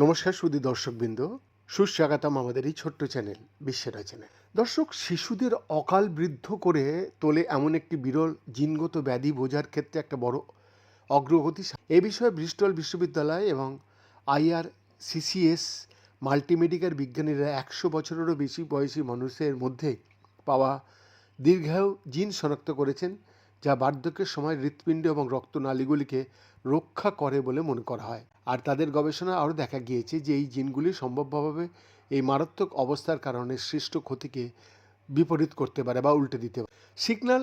নমস্কার সুদী দর্শকবৃন্দ। সুস্বাগতম আমাদের এই ছোট্ট চ্যানেল বিশ্বের রচনা দর্শক, শিশুদের অকাল বৃদ্ধ করে তোলে এমন একটি বিরল জিনগত ব্যাধি বোঝার ক্ষেত্রে একটা বড় অগ্রগতি এ বিষয়ে ব্রিস্টল বিশ্ববিদ্যালয় এবং আইআর সিসিএস মাল্টিমেডিকার বিজ্ঞানীরা একশো বছরেরও বেশি বয়সী মানুষের মধ্যে পাওয়া দীর্ঘায়ু জিন শনাক্ত করেছেন। যা বার্ধক্যের সময় হৃৎপিণ্ড এবং রক্তনালীগুলিকে রক্ষা করে বলে মনে করা হয়। আর তাদের গবেষণা আরও দেখা গিয়েছে যে এই জিনগুলি সম্ভবভাবে এই মারাত্মক অবস্থার কারণে সৃষ্ট ক্ষতিকে বিপরীত করতে পারে বা উল্টে দিতে পারে। সিগন্যাল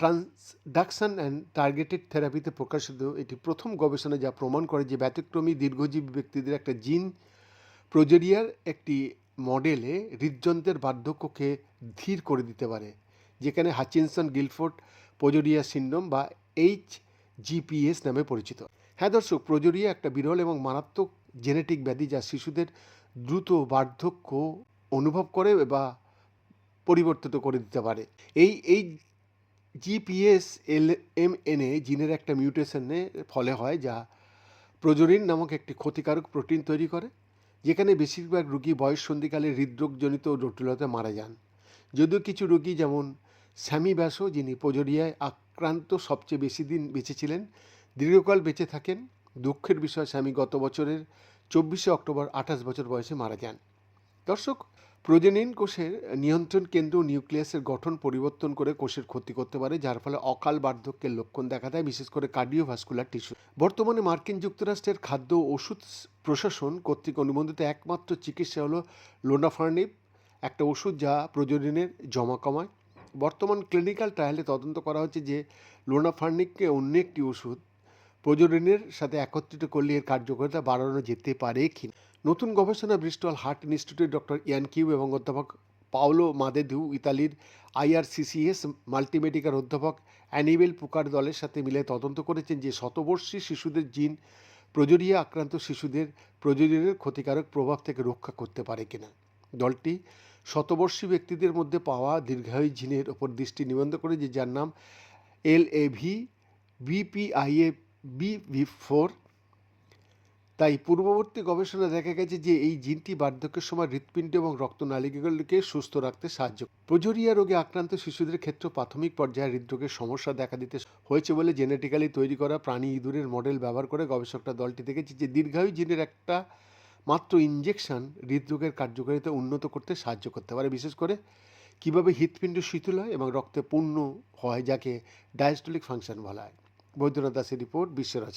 ট্রান্সডাকশন অ্যান্ড টার্গেটেড থেরাপিতে প্রকাশিত এটি প্রথম গবেষণা যা প্রমাণ করে যে ব্যতিক্রমী দীর্ঘজীবী ব্যক্তিদের একটা জিন প্রোজেরিয়ার একটি মডেলে হৃদযন্ত্রের বার্ধক্যকে ধীর করে দিতে পারে। যেখানে হাচিনসন গিলফোর্ড প্রজোরিয়া সিন্ড্রোম বা এইচ জিপিএস নামে পরিচিত। হ্যাঁ দর্শক প্রজোরিয়া একটা বিরল এবং মারাত্মক জেনেটিক ব্যাধি যা শিশুদের দ্রুত বার্ধক্য অনুভব করে বা পরিবর্তিত করে দিতে পারে। এই এই GPS L M N A জিনের একটা মিউটেশনের ফলে হয় যা প্রজরিন নামক একটি ক্ষতিকারক প্রোটিন তৈরি করে, যেখানে বেশিরভাগ রোগী বয়স সন্ধিকালে হৃদরোগজনিত জটিলতায় মারা যান। যদিও কিছু রোগী যেমন স্যামি ব্যাসো, যিনি প্রজরিয়ায় আক্রান্ত সবচেয়ে বেশি দিন বেঁচে ছিলেন দীর্ঘকাল বেঁচে থাকেন। দুঃখের বিষয় স্বামী গত বছরের চব্বিশে অক্টোবর আঠাশ বছর বয়সে মারা যান। দর্শক, প্রজনন কোষের নিয়ন্ত্রণ কেন্দ্র নিউক্লিয়াসের গঠন পরিবর্তন করে কোষের ক্ষতি করতে পারে, যার ফলে অকাল বার্ধক্যের লক্ষণ দেখা দেয়, বিশেষ করে কার্ডিওভাস্কুলার টিস্যু। বর্তমানে মার্কিন যুক্তরাষ্ট্রের খাদ্য ওষুধ প্রশাসন কর্তৃক অনুমোদিত একমাত্র চিকিৎসা হলো লোনাফার্নিপ, একটা ওষুধ যা প্রজননের জমা কমায়। বর্তমান ক্লিনিক্যাল ট্রায়ালে তদন্ত করা হচ্ছে যে লোনাফার্নিককে অন্য একটি ওষুধ প্রজননের সাথে একত্রিত করলে এর কার্যকারিতা বাড়ানো যেতে পারে কি নতুন গবেষণা Bristol Heart Institute doctor Ian Qiu এবং অধ্যাপক পাওলো মাদেধু, ইতালির আইআরসিসিএস মাল্টিমেডিকার অধ্যাপক অ্যানিবেল পুকার দলের সাথে মিলে তদন্ত করেছেন যে শতবর্ষী শিশুদের জিন প্রজরিয়া আক্রান্ত শিশুদের প্রজননের ক্ষতিকারক প্রভাব থেকে রক্ষা করতে পারে কিনা। দলটি শতবর্ষী ব্যক্তিদের মধ্যে পাওয়া দীর্ঘায়ু জিনের ওপর দৃষ্টি নিবন্ধ করে যে যার নাম L A V BPIA B four তাই পূর্ববর্তী গবেষণা দেখা গেছে যে এই জিনটি বার্ধক্যের সময় হৃৎপিণ্ড এবং রক্তনালীগুলিকে সুস্থ রাখতে সাহায্য। প্রোজোরিয়া রোগে আক্রান্ত শিশুদের ক্ষেত্রে প্রাথমিক পর্যায়ে হৃদরোগের সমস্যা দেখা দিতে হয়েছে বলে জেনেটিক্যালি তৈরি করা প্রাণী ইঁদুরের মডেল ব্যবহার করে গবেষকরা দলটি দেখেছে যে দীর্ঘায়ু জিনের একটা মাত্র ইঞ্জেকশন হৃদরোগের কার্যকারিতা উন্নত করতে সাহায্য করতে পারে, বিশেষ করে কীভাবে হৃৎপিণ্ড শিথিল হয় এবং রক্তে পূর্ণ হয় যাকে ডায়াস্টোলিক ফাংশন বলা হয়। বৈদ্যনাথ দাসের রিপোর্ট বিশ্ব রচনা